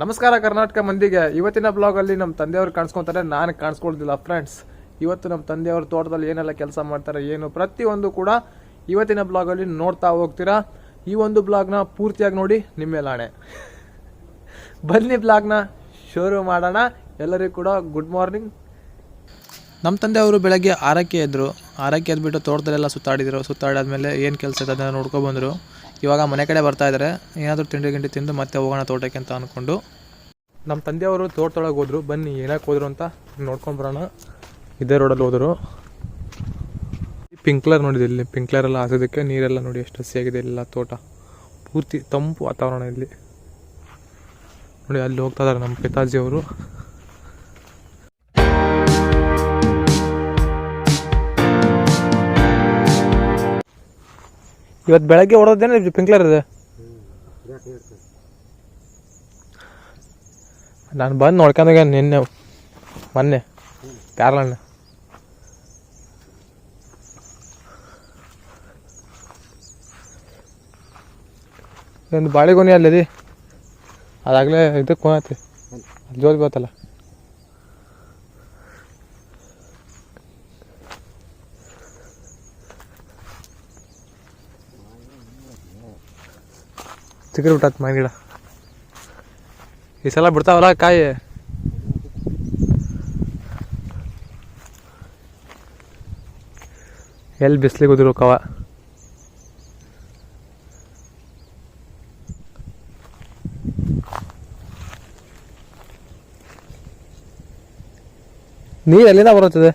ನಮಸ್ಕಾರ ಕರ್ನಾಟಕ ಮಂದಿಗೆ. ಇವತ್ತಿನ ಬ್ಲಾಗಲ್ಲಿ ನಮ್ಮ ತಂದೆಯವರು ಕಾಣಿಸ್ಕೊತಾರೆ. ನಾನು ಕಾಣಿಸ್ಕೊಳ್ತಿಲ್ಲ ಫ್ರೆಂಡ್ಸ್ ಇವತ್ತು ನಮ್ಮ ತಂದೆಯವರು ತೋಟದಲ್ಲಿ ಏನೆಲ್ಲ ಕೆಲಸ ಮಾಡ್ತಾರೆ, ಏನು ಪ್ರತಿಯೊಂದು ಕೂಡ ಇವತ್ತಿನ ಬ್ಲಾಗಲ್ಲಿ ನೋಡ್ತಾ ಹೋಗ್ತೀರಾ. ಈ ಒಂದು ಬ್ಲಾಗ್ನ ಪೂರ್ತಿಯಾಗಿ ನೋಡಿ ನಿಮ್ಮೆಲ್ಲಾಣೆ ಬನ್ನಿ ಬ್ಲಾಗ್ನ ಶುರು ಮಾಡೋಣ. ಎಲ್ಲರಿಗೂ ಕೂಡ ಗುಡ್ ಮಾರ್ನಿಂಗ್ ನಮ್ಮ ತಂದೆಯವರು ಬೆಳಗ್ಗೆ ಆರಕ್ಕೆ ಎದ್ದರು ಆರಕ್ಕೆ ಎದ್ಬಿಟ್ಟು ತೋಟದಲ್ಲೆಲ್ಲ ಸುತ್ತಾಡಿದರು. ಸುತ್ತಾಡಾದ್ಮೇಲೆ ಏನು ಕೆಲಸ ಇದೆ ಅದನ್ನು ನೋಡ್ಕೊಬಂದರು ಇವಾಗ ಮನೆ ಕಡೆ ಬರ್ತಾ ಇದ್ದಾರೆ. ಏನಾದರೂ ತಿಂಡಿ ಗಿಂಡಿ ತಿಂದು ಮತ್ತೆ ಹೋಗೋಣ ತೋಟಕ್ಕೆ ಅಂತ ಅಂದ್ಕೊಂಡು ನಮ್ಮ ತಂದೆಯವರು ತೋಟದೊಳಗೆ ಹೋದ್ರು. ಬನ್ನಿ ಏನಕ್ಕೆ ಹೋದ್ರು ಅಂತ ನೋಡ್ಕೊಂಡು ಬರೋಣ. ಇದೇ ರೋಡಲ್ಲಿ ಹೋದರು. ಪಿಂಕ್ಲರ್ ನೋಡಿದೆ ಇಲ್ಲಿ? ಪಿಂಕ್ಲರ್ ಎಲ್ಲ ಹಾಸೋದಕ್ಕೆ ನೀರೆಲ್ಲ ನೋಡಿ ಎಷ್ಟು ಹಸಿಯಾಗಿದೆ ಇಲ್ಲ ತೋಟ. ಪೂರ್ತಿ ತಂಪು ವಾತಾವರಣ ಇಲ್ಲಿ. ನೋಡಿ, ಅಲ್ಲಿ ಹೋಗ್ತಾ ಇದ್ದಾರೆ ನಮ್ಮ ಪಿತಾಜಿ ಇವತ್ತು ಬೆಳಗ್ಗೆ ಹೊಡೋದೇನೆ ಪಿಂಕ್ಲರ್ ಇದೆ? ನಾನು ಬಂದು ನೋಡ್ಕೊಂಡಾಗ ನಿನ್ನೆ, ಮೊನ್ನೆ ಪ್ಯಾರ್ಲಣ್ಣ ಒಂದು ಬಾಳೆಗೊನೆ ಅಲ್ಲದಿ ಅದಾಗಲೇ ಇದಕ್ಕೆ ಅಲ್ಲಿ ಜೋಲ್ ಬೀಳ್ತಲ್ಲ ಚಿಕ್ಕರು ಬಿಟ್ಟತ್ ಮಾವಿನ ಗಿಡ ಈ ಸಲ ಬಿಡ್ತಾವಲ್ಲ ಕಾಯಿ? ಎಲ್ಲಿ ಬಿಸಿಲಿಗೆ ಉದುರು ಕವ? ನೀರು ಎಲ್ಲಿಂದ ಬರುತ್ತದೆ?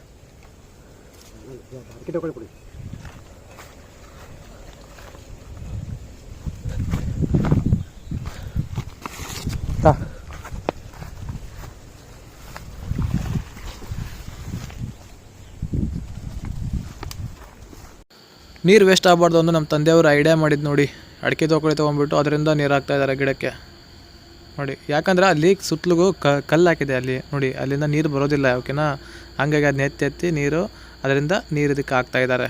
ನೀರು ವೇಸ್ಟ್ ಆಗಬಾರ್ದು ಅಂತ ನಮ್ಮ ತಂದೆಯವರು ಐಡಿಯಾ ಮಾಡಿದ್ದು ನೋಡಿ. ಅಡಿಕೆ ತೊಗೊಳಿ ತೊಗೊಂಬಿಟ್ಟು ಅದರಿಂದ ನೀರು ಹಾಕ್ತಾ ಇದ್ದಾರೆ ಗಿಡಕ್ಕೆ. ನೋಡಿ, ಯಾಕಂದ್ರೆ ಅಲ್ಲಿ ಸುತ್ತಲಿಗೂ ಕಲ್ಲು ಹಾಕಿದೆ ಅಲ್ಲಿ, ನೋಡಿ, ಅಲ್ಲಿಂದ ನೀರು ಬರೋದಿಲ್ಲ ಓಕೆನಾ ಹಂಗಾಗಿ ಅದನ್ನ ಎತ್ತಿ ಎತ್ತಿ ನೀರು ಅದರಿಂದ ನೀರು ಇದಕ್ಕೆ ಹಾಕ್ತಾ ಇದ್ದಾರೆ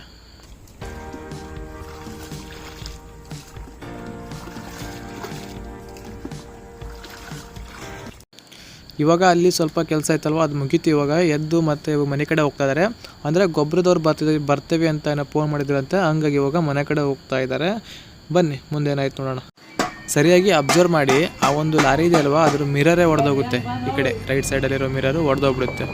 ಇವಾಗ ಅಲ್ಲಿ ಸ್ವಲ್ಪ ಕೆಲಸ ಇತ್ತಲ್ವ, ಅದು ಮುಗೀತು ಇವಾಗ. ಎದ್ದು ಮತ್ತೆ ಮನೆ ಕಡೆ ಹೋಗ್ತಾ ಇದ್ದಾರೆ ಅಂದರೆ ಗೊಬ್ಬರದವ್ರು ಬರ್ತಿದ್ದೀವಿ ಬರ್ತೇವೆ ಅಂತ ಏನೋ ಫೋನ್ ಮಾಡಿದ್ರಂತೆ, ಹಂಗಾಗಿ ಇವಾಗ ಮನೆ ಕಡೆ ಹೋಗ್ತಾ ಇದ್ದಾರೆ ಬನ್ನಿ ಮುಂದೆ ಏನಾಯ್ತು ನೋಡೋಣ. ಸರಿಯಾಗಿ ಅಬ್ಸರ್ವ್ ಮಾಡಿ, ಆ ಒಂದು ಲಾರಿ ಇದೆ ಅಲ್ವಾ, ಅದ್ರ ಮಿರರೇ ಒಡೆದೋಗುತ್ತೆ. ಈ ಕಡೆ ರೈಟ್ ಸೈಡಲ್ಲಿರೋ ಮಿರರು ಒಡೆದೋಗ್ಬಿಡುತ್ತೆ.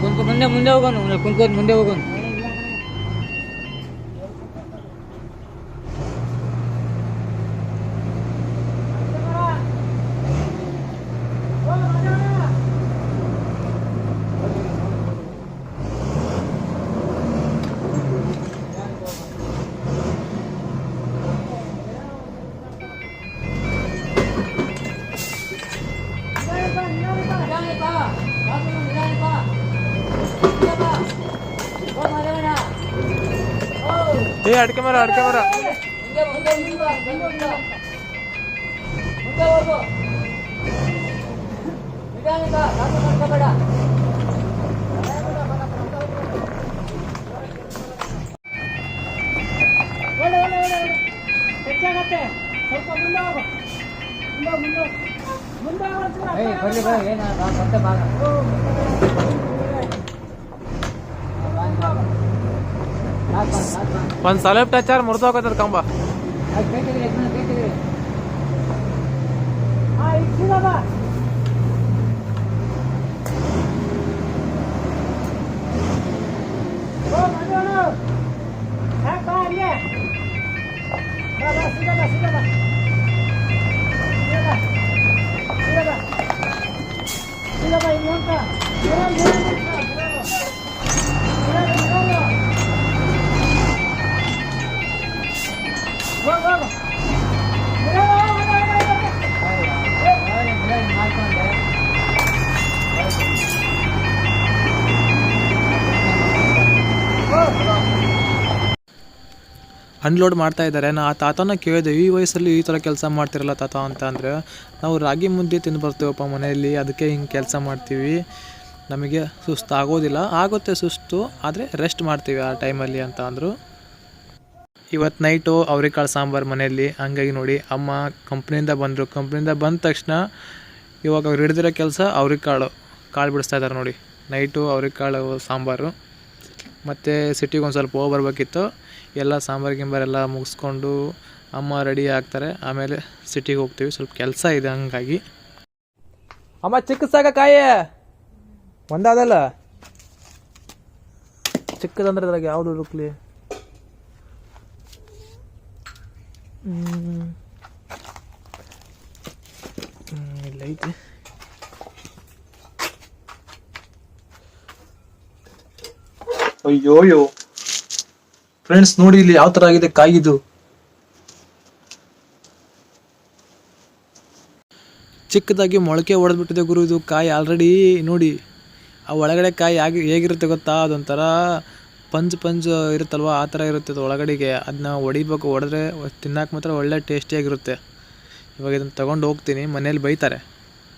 कुणकुण मुंडे मुंडे होगोन कुणकुण मुंडे होगोन ಮುಂದೆ ಹೋಗೋನು ಏ ಅಡಿಕೆ ಮರ ಅಡಿಕೆ ಮರ ಬರ್ಲಿ ಬರ್ರಿ ಏನ ಮತ್ತೆ ಭಾಗ ಒಂದು ಸ್ವಲ್ಪ ಟಚ್ ಆರ್ ಮುರಿದೋಗತ್ತದ ಕಂಬ Yeah. ಅನ್ಲೋಡ್ ಮಾಡ್ತಾ ಇದ್ದಾರೆ. ನಾ ಆ ತಾತನ ಕೇಳಿದೆ, ಈ ವಯಸ್ಸಲ್ಲಿ ಈ ಥರ ಕೆಲಸ ಮಾಡ್ತಿರಲ್ಲ ತಾತ ಅಂತ ಅಂದರೆ, ನಾವು ರಾಗಿ ಮುದ್ದೆ ತಿಂದು ಬರ್ತೀವಪ್ಪ ಮನೆಯಲ್ಲಿ, ಅದಕ್ಕೆ ಹಿಂಗೆ ಕೆಲಸ ಮಾಡ್ತೀವಿ. ನಮಗೆ ಸುಸ್ತು ಆಗೋದಿಲ್ಲ. ಆಗುತ್ತೆ ಸುಸ್ತು, ಆದರೆ ರೆಸ್ಟ್ ಮಾಡ್ತೀವಿ ಆ ಟೈಮಲ್ಲಿ ಅಂತ ಅಂದರು. ಇವತ್ತು ನೈಟು ಅವ್ರಿಕಾಳು ಸಾಂಬಾರು ಮನೆಯಲ್ಲಿ, ಹಂಗಾಗಿ ನೋಡಿ ಅಮ್ಮ ಕಂಪ್ನಿಯಿಂದ ಬಂದರು. ಕಂಪ್ನಿಯಿಂದ ಬಂದ ತಕ್ಷಣ ಇವಾಗ ಅವ್ರು ಹಿಡಿದಿರೋ ಕೆಲಸ ಅವ್ರಿಕಾಳು. ಕಾಳು ಬಿಡಿಸ್ತಾ ಇದ್ದಾರೆ ನೋಡಿ. ನೈಟು ಅವ್ರಿಕಾಳು ಸಾಂಬಾರು. ಮತ್ತು ಸಿಟಿಗೆ ಒಂದು ಸ್ವಲ್ಪ ಹೋಗಿ ಬರ್ಬೇಕಿತ್ತು. ಎಲ್ಲ ಸಾಂಬಾರು ಗಿಂಬಾರೆಲ್ಲ ಮುಗಿಸ್ಕೊಂಡು ಅಮ್ಮ ರೆಡಿ ಆಗ್ತಾರೆ. ಆಮೇಲೆ ಸಿಟಿಗೆ ಹೋಗ್ತೀವಿ. ಸ್ವಲ್ಪ ಕೆಲಸ ಇದೆ ಹಂಗಾಗಿ. ಅಮ್ಮ ಚಿಕ್ಕಸಾಗ ಕಾಯ. ಒಂದಾದಲ್ಲ? ಚಿಕ್ಕದಂದ್ರೆ ಅದ್ರಾಗ ಯಾವುದು ಹುಡುಕ್ಲಿ? ಐತಿ. ಅಯ್ಯೋಯ್ಯೋ. ಫ್ರೆಂಡ್ಸ್ ನೋಡಿ ಇಲ್ಲಿ ಯಾವ ತರ ಆಗಿದೆ ಕಾಯಿದು. ಚಿಕ್ಕದಾಗಿ ಮೊಳಕೆ ಹೊಡೆದ್ಬಿಟ್ಟಿದೆ ಗುರು ಇದು ಕಾಯಿ ಆಲ್ರೆಡಿ ನೋಡಿ ಆ ಒಳಗಡೆ ಕಾಯಿ ಆಗಿ ಹೇಗಿರುತ್ತೆ ಗೊತ್ತಾ? ಅದೊಂಥರ ಪಂಜ್ ಪಂಜ್ ಇರುತ್ತಲ್ವ? ಆ ಥರ ಇರುತ್ತೆ ಅದು ಒಳಗಡೆಗೆ. ಅದನ್ನ ಹೊಡಿಬೇಕು ಹೊಡೆದ್ರೆ ತಿನ್ನಕ್ಕೆ ಮಾತ್ರ ಒಳ್ಳೆ ಟೇಸ್ಟಿಯಾಗಿರುತ್ತೆ ಇವಾಗ ಇದನ್ನು ತೊಗೊಂಡು ಹೋಗ್ತೀನಿ. ಮನೇಲಿ ಬೈತಾರೆ.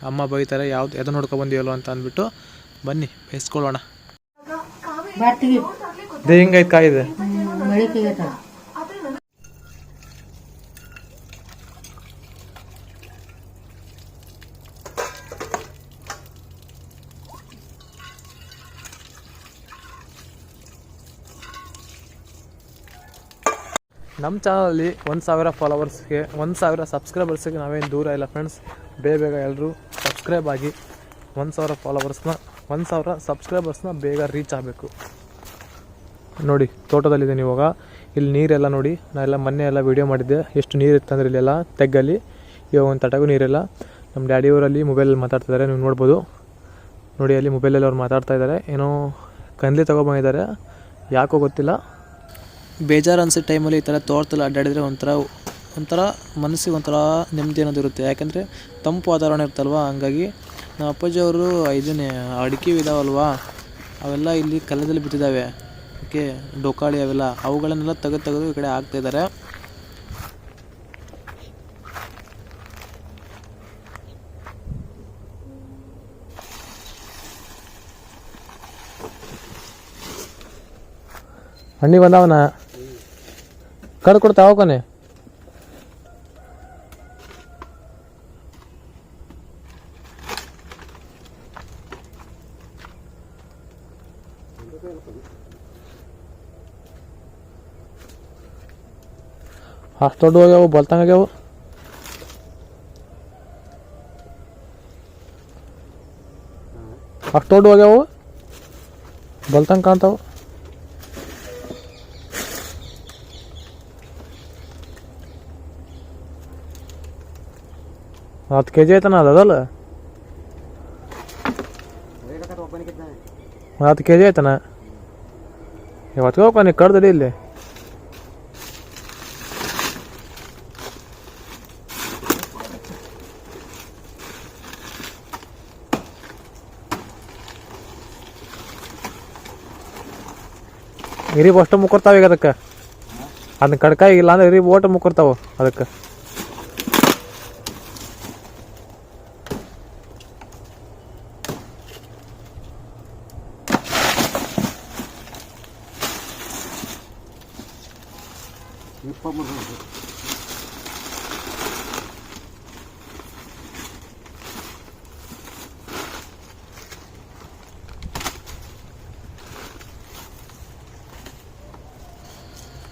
ಅಮ್ಮ ಬೈತಾರೆ ಯಾವ್ದು ಎದು ನೋಡ್ಕೊ ಬಂದಿವಲ್ವ ಅಂತ ಅಂದ್ಬಿಟ್ಟು ಬನ್ನಿ ಬೇಯಿಸ್ಕೊಳ್ಳೋಣ. ಹೆಂಗೈತೆ ಕಾಯಿದೆ? ಮಳಿಕೆಗೆ ನಮ್ಮ ಚಾನಲಲ್ಲಿ ಒಂದು ಸಾವಿರ ಫಾಲೋವರ್ಸ್ಗೆ, ಒಂದು ಸಾವಿರ ಸಬ್ಸ್ಕ್ರೈಬರ್ಸ್ಗೆ ನಾವೇನು ದೂರ ಇಲ್ಲ ಫ್ರೆಂಡ್ಸ್ ಬೇಗ ಬೇಗ ಎಲ್ಲರೂ ಸಬ್ಸ್ಕ್ರೈಬ್ ಆಗಿ ಒಂದು ಸಾವಿರ ಫಾಲೋವರ್ಸ್ನ, ಒಂದು ಸಾವಿರ ಸಬ್ಸ್ಕ್ರೈಬರ್ಸ್ನ ಬೇಗ ರೀಚ್ ಆಗಬೇಕು. ನೋಡಿ ತೋಟದಲ್ಲಿದ್ದೀನಿ ಇವಾಗ ಇಲ್ಲಿ ನೀರೆಲ್ಲ ನೋಡಿ ನಾನೆಲ್ಲ ಮೊನ್ನೆ ಎಲ್ಲ ವೀಡಿಯೋ ಮಾಡಿದ್ದೆ. ಎಷ್ಟು ನೀರು ಇತ್ತಂದ್ರೆ ಇಲ್ಲೆಲ್ಲ, ತೆಗ್ಗಲ್ಲಿ, ಇವಾಗ ಒಂದು ತಟಗೂ ನೀರೆಲ್ಲ. ನಮ್ಮ ಡ್ಯಾಡಿಯವರಲ್ಲಿ ಮೊಬೈಲಲ್ಲಿ ಮಾತಾಡ್ತಿದ್ದಾರೆ ನೀವು ನೋಡ್ಬೋದು. ನೋಡಿ, ಅಲ್ಲಿ ಮೊಬೈಲಲ್ಲಿ ಅವ್ರು ಮಾತಾಡ್ತಾ ಇದ್ದಾರೆ ಏನೋ ಕಂದ್ಲಿ ತೊಗೊಬಂದಿದ್ದಾರೆ ಯಾಕೋ ಗೊತ್ತಿಲ್ಲ. ಬೇಜಾರು ಅನಿಸೋ ಟೈಮಲ್ಲಿ ಈ ಥರ ತೋಟದಲ್ಲಿ ಅಡ್ಡಾಡಿದರೆ ಒಂಥರ ಒಂಥರ ಮನಸ್ಸಿಗೆ ಒಂಥರ ನೆಮ್ಮದಿ ಅನ್ನೋದು ಇರುತ್ತೆ. ಯಾಕೆಂದರೆ ತಂಪು ವಾತಾವರಣ ಇರ್ತಲ್ವ ಹಂಗಾಗಿ ನಮ್ಮ ಅಪ್ಪಾಜಿ ಅವರು ಇದನ್ನೇ, ಅಡಿಕೆ ಇದಾವಲ್ವಾ ಅವೆಲ್ಲ ಇಲ್ಲಿ ಕಲ್ಲದಲ್ಲಿ ಬಿದ್ದಿದ್ದಾವೆ ಓಕೆ ಡೋಕಾಳಿ ಅವೆಲ್ಲ, ಅವುಗಳನ್ನೆಲ್ಲ ತೆಗೆದು ತೆಗೆದು ಈ ಕಡೆ ಹಾಕ್ತಾ ಇದ್ದಾರೆ ಹಣ್ಣಿ ಬಂದವನ? ಕಡ್ ಕೊಡ್ತಾವ ಕೊನೆ ಅಷ್ಟು ದೊಡ್ಡ ಹೋಗ್ಯಾವು ಬಲ್ತಂಗ ಆಗ್ಯಾವ ಅಷ್ಟು ದೊಡ್ಡ ಹೋಗ್ಯಾವು ಬಲ್ತಂಗ ಕಾಣ್ತಾವ ಹತ್ತು ಕೆ ಜಿ ಆಯ್ತಾನ ಅದಲ್ಲ ಹತ್ತು ಕೆ ಜಿ ಆಯ್ತಾನ ಇವತ್ತು ನೀ ಕಡ್ದಡಿ ಇಲ್ಲಿ ಇರಿ ಅಷ್ಟು ಮುಕ್ಕರ್ತಾವ ಈಗ ಅದಕ್ಕೆ. ಅದನ್ನ ಕಡ್ಕಾಯಿ ಇಲ್ಲ ಅಂದ್ರೆ ಇರಿ ಓಟ ಮುಕ್ಕರ್ತಾವ ಅದಕ್ಕೆ.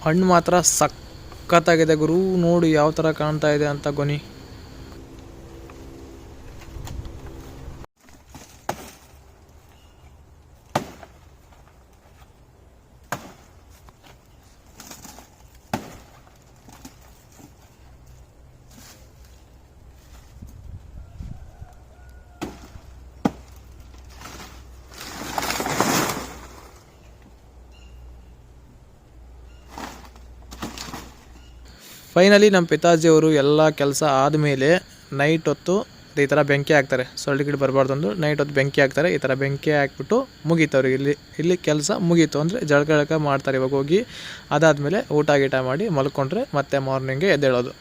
ಹಣ್ಣು ಮಾತ್ರ ಸಖತ್ತಾಗಿದೆ ಗುರು. ನೋಡಿ ಯಾವ ಥರ ಕಾಣ್ತಾ ಇದೆ ಅಂತ ಗೊನಿ ಫೈನಲಿ ನಮ್ಮ ಪಿತಾಜಿಯವರು ಎಲ್ಲ ಕೆಲಸ ಆದಮೇಲೆ ನೈಟ್ ಹೊತ್ತು ಈ ಥರ ಬೆಂಕಿ ಹಾಕ್ತಾರೆ. ಸೊಳ್ಳೆ ಗಿಡ ಬರಬಾರ್ದು ನೈಟ್ ಹೊತ್ತು ಬೆಂಕಿ ಹಾಕ್ತಾರೆ. ಈ ಥರ ಬೆಂಕಿ ಹಾಕ್ಬಿಟ್ಟು ಮುಗೀತು ಅವ್ರಿಗೆ. ಇಲ್ಲಿ ಇಲ್ಲಿ ಕೆಲಸ ಮುಗೀತು. ಅಂದರೆ ಜಳಕ ಮಾಡ್ತಾರೆ. ಇವಾಗ ಹೋಗಿ ಅದಾದಮೇಲೆ ಊಟ ಗೀಟ ಮಾಡಿ ಮಲ್ಕೊಂಡ್ರೆ ಮತ್ತೆ ಮಾರ್ನಿಂಗ್ ಎದ್ದೇಳೋದು.